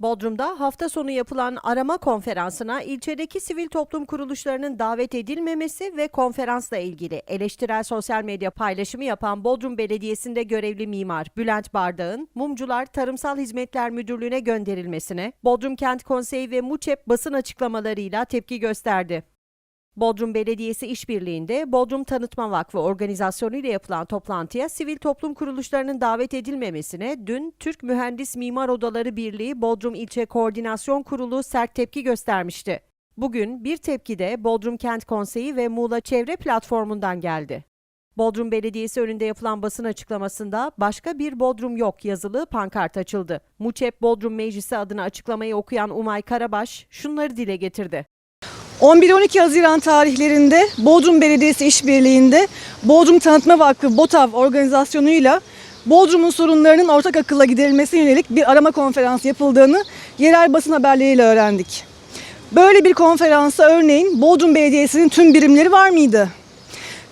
Bodrum'da hafta sonu yapılan arama konferansına ilçedeki sivil toplum kuruluşlarının davet edilmemesi ve konferansla ilgili eleştirel sosyal medya paylaşımı yapan Bodrum Belediyesi'nde görevli mimar Bülent Bardağ'ın Mumcular Tarımsal Hizmetler Müdürlüğü'ne gönderilmesine Bodrum Kent Konseyi ve MUÇEP basın açıklamalarıyla tepki gösterdi. Bodrum Belediyesi işbirliğinde Bodrum Tanıtma Vakfı organizasyonu ile yapılan toplantıya sivil toplum kuruluşlarının davet edilmemesine dün Türk Mühendis Mimar Odaları Birliği Bodrum İlçe Koordinasyon Kurulu sert tepki göstermişti. Bugün bir tepki de Bodrum Kent Konseyi ve Muğla Çevre Platformu'ndan geldi. Bodrum Belediyesi önünde yapılan basın açıklamasında başka bir Bodrum yok yazılı pankart açıldı. Muçep Bodrum Meclisi adına açıklamayı okuyan Umay Karabaş şunları dile getirdi. 11-12 Haziran tarihlerinde Bodrum Belediyesi işbirliğinde Bodrum Tanıtma Vakfı BOTAV organizasyonuyla Bodrum'un sorunlarının ortak akılla giderilmesine yönelik bir arama konferansı yapıldığını yerel basın haberleriyle öğrendik. Böyle bir konferansa örneğin Bodrum Belediyesi'nin tüm birimleri var mıydı?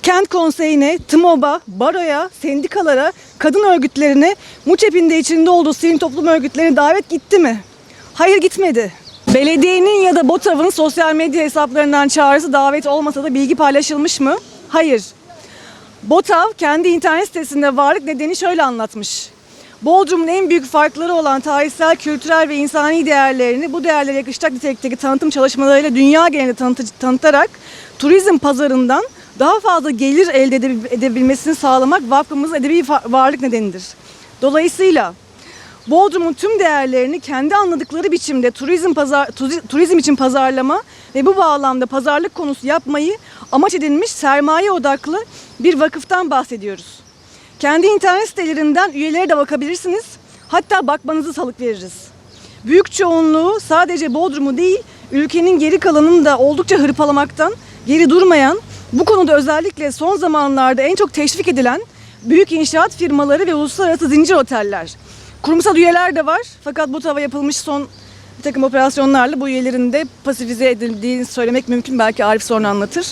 Kent konseyine, TMOB'a, baroya, sendikalara, kadın örgütlerine, MUÇEP'in de içinde olduğu sivil toplum örgütlerine davet gitti mi? Hayır gitmedi. Belediyenin ya da BOTAV'ın sosyal medya hesaplarından çağrısı davet olmasa da bilgi paylaşılmış mı? Hayır. BOTAV kendi internet sitesinde varlık nedeni şöyle anlatmış. Bodrum'un en büyük farkları olan tarihsel, kültürel ve insani değerlerini bu değerlere yakışacak nitelikteki tanıtım çalışmalarıyla dünya genelinde tanıtı- tanıtarak turizm pazarından daha fazla gelir elde edebil- edebilmesini sağlamak vakfımızın edebi varlık nedenidir. Dolayısıyla Bodrum'un tüm değerlerini kendi anladıkları biçimde turizm pazar turizm için pazarlama ve bu bağlamda pazarlık konusu yapmayı amaç edinmiş sermaye odaklı bir vakıftan bahsediyoruz. Kendi internet sitelerinden üyelere de bakabilirsiniz. Hatta bakmanızı salık veririz. Büyük çoğunluğu sadece Bodrum'u değil, ülkenin geri kalanını da oldukça hırpalamaktan geri durmayan, bu konuda özellikle son zamanlarda en çok teşvik edilen büyük inşaat firmaları ve uluslararası zincir oteller. Kurumsal üyeler de var fakat bu tava yapılmış son bir takım operasyonlarla bu üyelerin de pasifize edildiğini söylemek mümkün. Belki Arif sonra anlatır.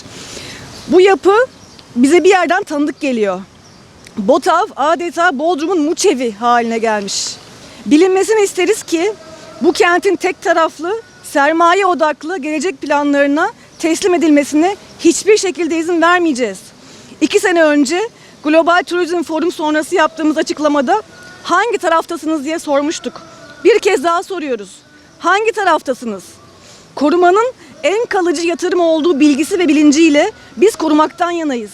Bu yapı bize bir yerden tanıdık geliyor. BOTAV adeta Bodrum'un muçevi haline gelmiş. Bilinmesini isteriz ki bu kentin tek taraflı, sermaye odaklı gelecek planlarına teslim edilmesine hiçbir şekilde izin vermeyeceğiz. İki sene önce Global Turizm Forum sonrası yaptığımız açıklamada hangi taraftasınız diye sormuştuk. Bir kez daha soruyoruz. Hangi taraftasınız? Korumanın en kalıcı yatırım olduğu bilgisi ve bilinciyle biz korumaktan yanayız.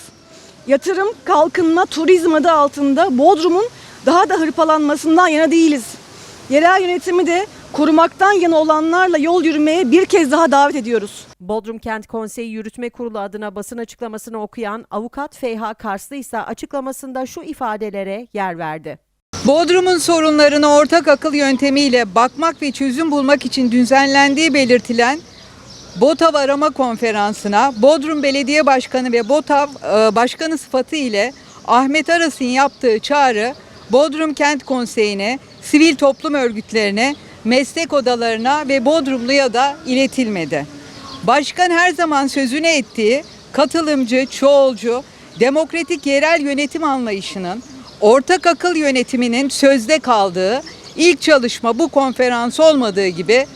Yatırım, kalkınma, turizm adı altında Bodrum'un daha da hırpalanmasından yana değiliz. Yerel yönetimi de korumaktan yana olanlarla yol yürümeye bir kez daha davet ediyoruz. Bodrum Kent Konseyi Yürütme Kurulu adına basın açıklamasını okuyan avukat Feyha Karslı ise açıklamasında şu ifadelere yer verdi. Bodrum'un sorunlarına ortak akıl yöntemiyle bakmak ve çözüm bulmak için düzenlendiği belirtilen BOTAV arama konferansına Bodrum Belediye Başkanı ve BOTAV e, Başkanı sıfatı ile Ahmet Aras'ın yaptığı çağrı Bodrum Kent Konseyi'ne, sivil toplum örgütlerine, meslek odalarına ve Bodrumlu'ya da iletilmedi. Başkan her zaman sözünü ettiği katılımcı, çoğulcu, demokratik yerel yönetim anlayışının ortak akıl yönetiminin sözde kaldığı ilk çalışma bu konferans olmadığı gibi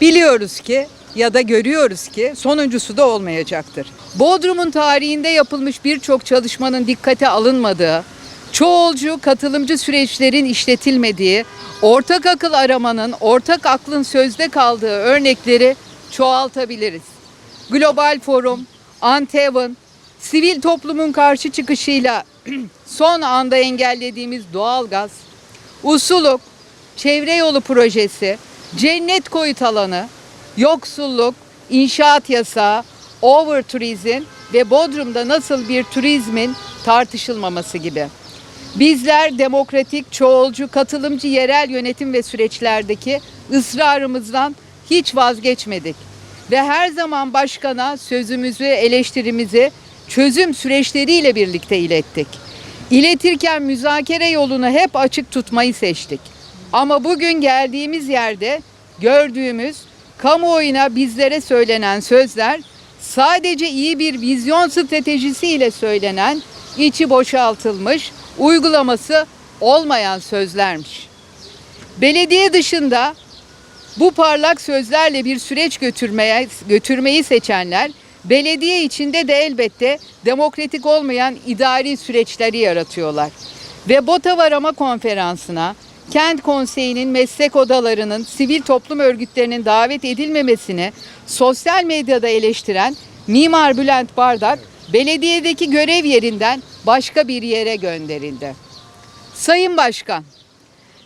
biliyoruz ki ya da görüyoruz ki sonuncusu da olmayacaktır. Bodrum'un tarihinde yapılmış birçok çalışmanın dikkate alınmadığı, çoğulcu katılımcı süreçlerin işletilmediği, ortak akıl aramanın, ortak aklın sözde kaldığı örnekleri çoğaltabiliriz. Global Forum, Antevin, sivil toplumun karşı çıkışıyla son anda engellediğimiz doğalgaz, usuluk, çevre yolu projesi, cennet koyut alanı, yoksulluk, inşaat yasağı, over turizm ve Bodrum'da nasıl bir turizmin tartışılmaması gibi. Bizler demokratik, çoğulcu, katılımcı yerel yönetim ve süreçlerdeki ısrarımızdan hiç vazgeçmedik. Ve her zaman başkana sözümüzü, eleştirimizi çözüm süreçleriyle birlikte ilettik. İletirken müzakere yolunu hep açık tutmayı seçtik. Ama bugün geldiğimiz yerde gördüğümüz kamuoyuna bizlere söylenen sözler sadece iyi bir vizyon stratejisiyle söylenen, içi boşaltılmış, uygulaması olmayan sözlermiş. Belediye dışında Bu parlak sözlerle bir süreç götürmeye götürmeyi seçenler belediye içinde de elbette demokratik olmayan idari süreçleri yaratıyorlar. Ve BOTAV arama konferansına kent konseyinin meslek odalarının, sivil toplum örgütlerinin davet edilmemesini sosyal medyada eleştiren Mimar Bülent Bardak belediyedeki görev yerinden başka bir yere gönderildi. Sayın Başkan,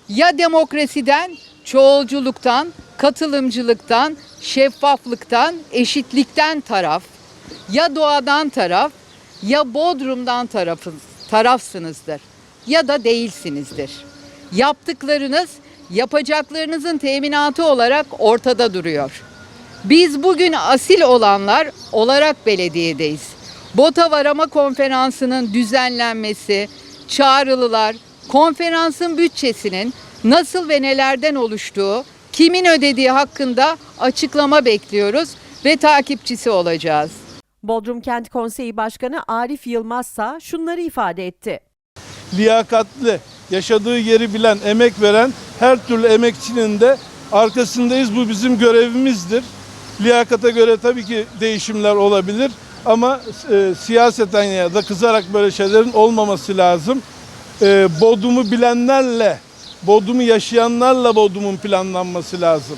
ya demokrasiden, çoğulculuktan, katılımcılıktan, şeffaflıktan, eşitlikten taraf, ya doğadan taraf, ya Bodrum'dan tarafı, tarafsınızdır ya da değilsinizdir. Yaptıklarınız yapacaklarınızın teminatı olarak ortada duruyor. Biz bugün asil olanlar olarak belediyedeyiz. BOTAV arama konferansının düzenlenmesi, çağrılılar, konferansın bütçesinin nasıl ve nelerden oluştuğu, kimin ödediği hakkında açıklama bekliyoruz ve takipçisi olacağız. Bodrum Kent Konseyi Başkanı Arif Yılmazsa şunları ifade etti. liyakatli, yaşadığı yeri bilen, emek veren her türlü emekçinin de arkasındayız. Bu bizim görevimizdir. Liyakata göre tabii ki değişimler olabilir ama e, siyaseten ya da kızarak böyle şeylerin olmaması lazım. E, Bodrum'u bilenlerle, Bodrum'u yaşayanlarla Bodrum'un planlanması lazım.